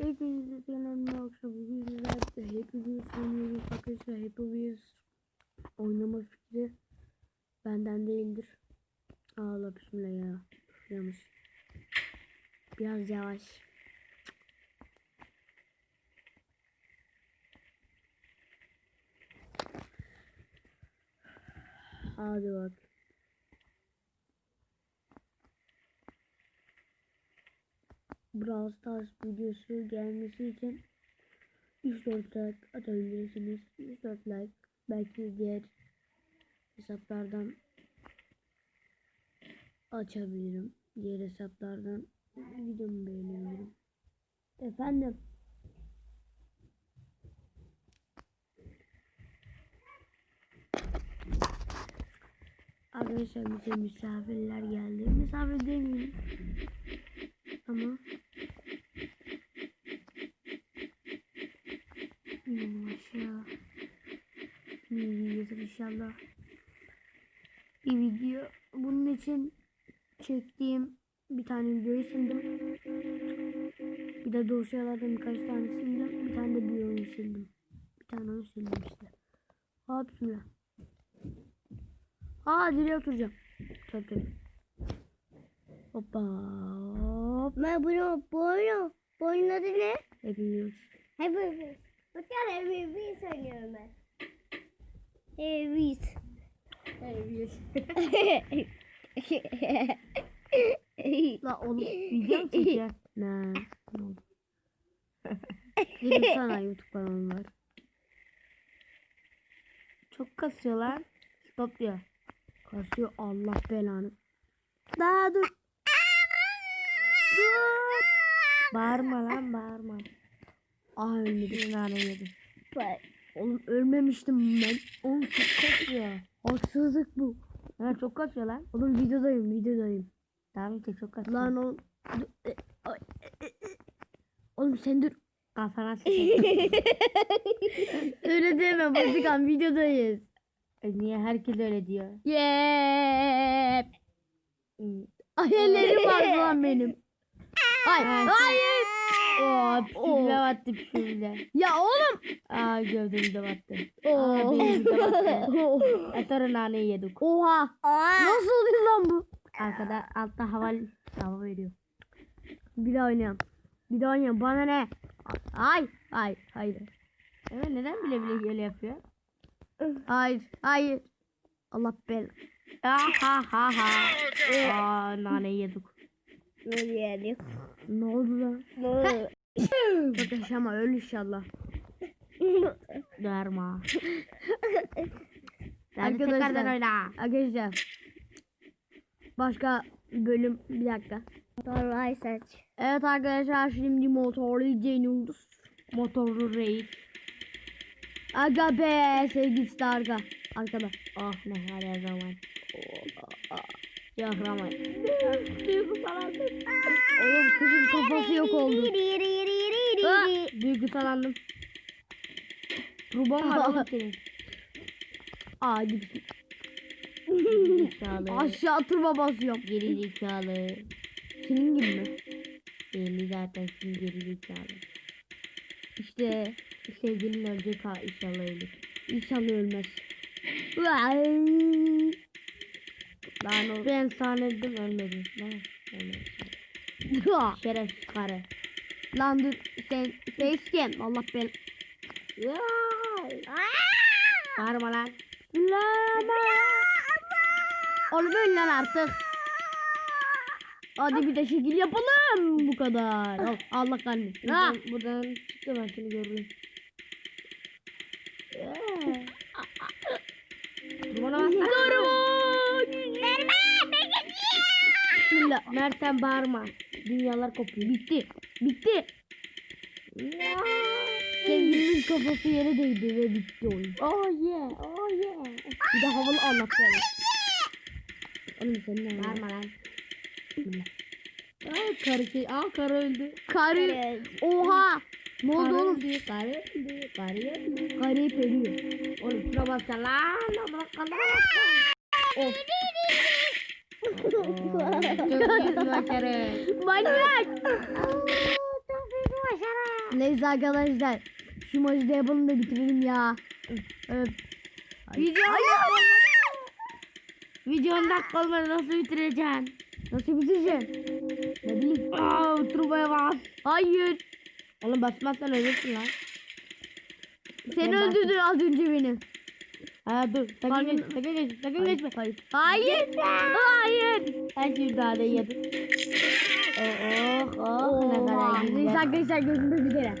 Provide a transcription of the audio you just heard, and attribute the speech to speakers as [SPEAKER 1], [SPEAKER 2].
[SPEAKER 1] Hepinize selam akşam. Bugün sizlerle hepimiz oynuyoruz arkadaşlar. Hepimiz oynama fikri benden değildir. Allah bismillah ya. Yanlış. Biraz yavaş. Hadi bak. Brawl Stars videosu gelmesi için 3-4 like atabilirsiniz. 3-4 like belki diğer hesaplardan açabilirim. Diğer hesaplardan videomu beğenebilirim. Efendim. Arkadaşlar bize misafirler geldi. Misafir demeyeyim. Ama aşağı. Bir video inşallah. Bir video. Bunun için çektiğim bir tane videoyu sildim. Bir de dosyalardan birkaç tane sildim. Bir tane de bir oyun sildim. Bir tane oyun sildim işte. Hop bismillah. Aa direğe oturacağım. Tabii tabii. Hoppa. Hop.
[SPEAKER 2] Ben bunu boynu. Boyunun adı ne?
[SPEAKER 1] Hepimiz.
[SPEAKER 2] Hepimiz. Bakın hepimiz söylüyorum ben. Hepimiz.
[SPEAKER 1] La oğlum video mu çekiyor? Ne? Ne oldu? Benim sana YouTube kanalım var.
[SPEAKER 3] Çok kasıyorlar. Stop diyor.
[SPEAKER 1] Kasıyor Allah belanı. Daha dur. Dur.
[SPEAKER 3] Bağırma lan bağırma.
[SPEAKER 1] Aa ölmedim.
[SPEAKER 3] Nane yedim.
[SPEAKER 1] Oğlum ölmemiştim ben.
[SPEAKER 3] Oğlum çok kasıyor.
[SPEAKER 1] Haksızlık bu.
[SPEAKER 3] Ha, çok kasıyor lan.
[SPEAKER 1] Oğlum videodayım videodayım.
[SPEAKER 3] Tamam işte çok kasıyor.
[SPEAKER 1] Lan oğlum. Oğlum sen dur.
[SPEAKER 3] Kafana.
[SPEAKER 1] Öyle deme Batıkan videodayız.
[SPEAKER 3] E, Niye herkes öyle diyor?
[SPEAKER 1] Yep.
[SPEAKER 3] Hmm.
[SPEAKER 1] Hayallerim var lan benim.
[SPEAKER 3] Şey-
[SPEAKER 1] Hayır.
[SPEAKER 3] Oo, püskülle battı püskülle.
[SPEAKER 1] Ya oğlum.
[SPEAKER 3] Aa gövdemize battı.
[SPEAKER 1] Oo.
[SPEAKER 3] Beynimize battı. Sonra naneyi yedik.
[SPEAKER 1] Oha. Nasıl oluyor lan bu?
[SPEAKER 3] Arkada altta hava hava veriyor.
[SPEAKER 1] Bir daha oynayalım. Bir daha oynayalım. Bana ne? Ay. Hayır. Hayır.
[SPEAKER 3] Evet neden bile bile öyle yapıyor?
[SPEAKER 1] Hayır. Hayır. Allah bel.
[SPEAKER 3] Ah ha ha ha. Aa naneyi yedik.
[SPEAKER 2] Böyle yani.
[SPEAKER 1] Ne oldu lan?
[SPEAKER 2] Ne oldu?
[SPEAKER 1] Çok yaşama öl inşallah.
[SPEAKER 3] Darma. Hadi
[SPEAKER 1] Arkadaşlar.
[SPEAKER 3] tekrardan oyna.
[SPEAKER 1] Arkadaşlar. Başka bölüm. Bir dakika.
[SPEAKER 2] Sonra saç.
[SPEAKER 1] Evet arkadaşlar şimdi motorlu deniyoruz.
[SPEAKER 3] Motorlu reis.
[SPEAKER 1] Aga be sevgilisi de arka. Arkada.
[SPEAKER 3] Oh ne her zaman. Yok Ramay.
[SPEAKER 1] Oğlum kızın kafası yok oldu. Ha!
[SPEAKER 3] Duygusalandım. Ruban oğlum senin.
[SPEAKER 1] Aa git.
[SPEAKER 3] Zekalı.
[SPEAKER 1] Aşağı tırma basıyorum.
[SPEAKER 3] Geri zekalı.
[SPEAKER 1] Senin gibi mi?
[SPEAKER 3] Belli zaten şimdi geri zekalı.
[SPEAKER 1] İşte
[SPEAKER 3] Sevgilin ölecek ha inşallah ölür.
[SPEAKER 1] inşallah ölmez.
[SPEAKER 3] O. Ben sanırdım ölmedin. Lan ölmedin. Şerefsiz karı.
[SPEAKER 1] Lan dur sen facecam Allah bel.
[SPEAKER 3] Bağırma lan.
[SPEAKER 1] Oğlum öl lan artık. Hadi bir de şekil yapalım bu kadar. Al- Allah kahretsin. Ha.
[SPEAKER 3] Buradan, buradan çıktı ben seni görürüm. Bana bak.
[SPEAKER 1] Bismillah.
[SPEAKER 3] Mert sen bağırma. Dünyalar kopuyor.
[SPEAKER 1] Bitti. Bitti. Sevgilimin kafası yere değdi ve bitti oyun.
[SPEAKER 3] Oh yeah. Oh yeah.
[SPEAKER 1] Bir de havalı Allah belanı. Oğlum sen ne
[SPEAKER 3] Bağırma lan.
[SPEAKER 1] Bismillah.
[SPEAKER 3] Aa karı şey. Aa karı öldü.
[SPEAKER 1] Karı. Oha. Ne oldu
[SPEAKER 3] Karı
[SPEAKER 1] oğlum?
[SPEAKER 3] öldü. Karı öldü. Karı öldü.
[SPEAKER 1] Karıyı periyor.
[SPEAKER 3] Oğlum şuna baksana lan. Bırak kalına
[SPEAKER 1] Of.
[SPEAKER 3] Çok büyük başarı.
[SPEAKER 1] Manyak. Neyse arkadaşlar. Şu maçı da yapalım da bitirelim ya. Evet.
[SPEAKER 3] Video Video 10 dakika olmadı nasıl bitireceksin?
[SPEAKER 1] Nasıl bitireceğim? Ne bileyim.
[SPEAKER 3] Aa, turbaya bas.
[SPEAKER 1] Hayır.
[SPEAKER 3] Oğlum basmazsan ölürsün lan.
[SPEAKER 1] Seni öldürdün az önce beni.
[SPEAKER 3] Ha dur. Sakın
[SPEAKER 1] Pardon.
[SPEAKER 3] geç, sakın geç, sakın geçme.
[SPEAKER 1] Hayır. Hayır. Hayır.
[SPEAKER 3] Her şeyi daha da yedim. Oh oh oh ne kadar güzel.
[SPEAKER 1] Arkadaşlar görüşmek üzere.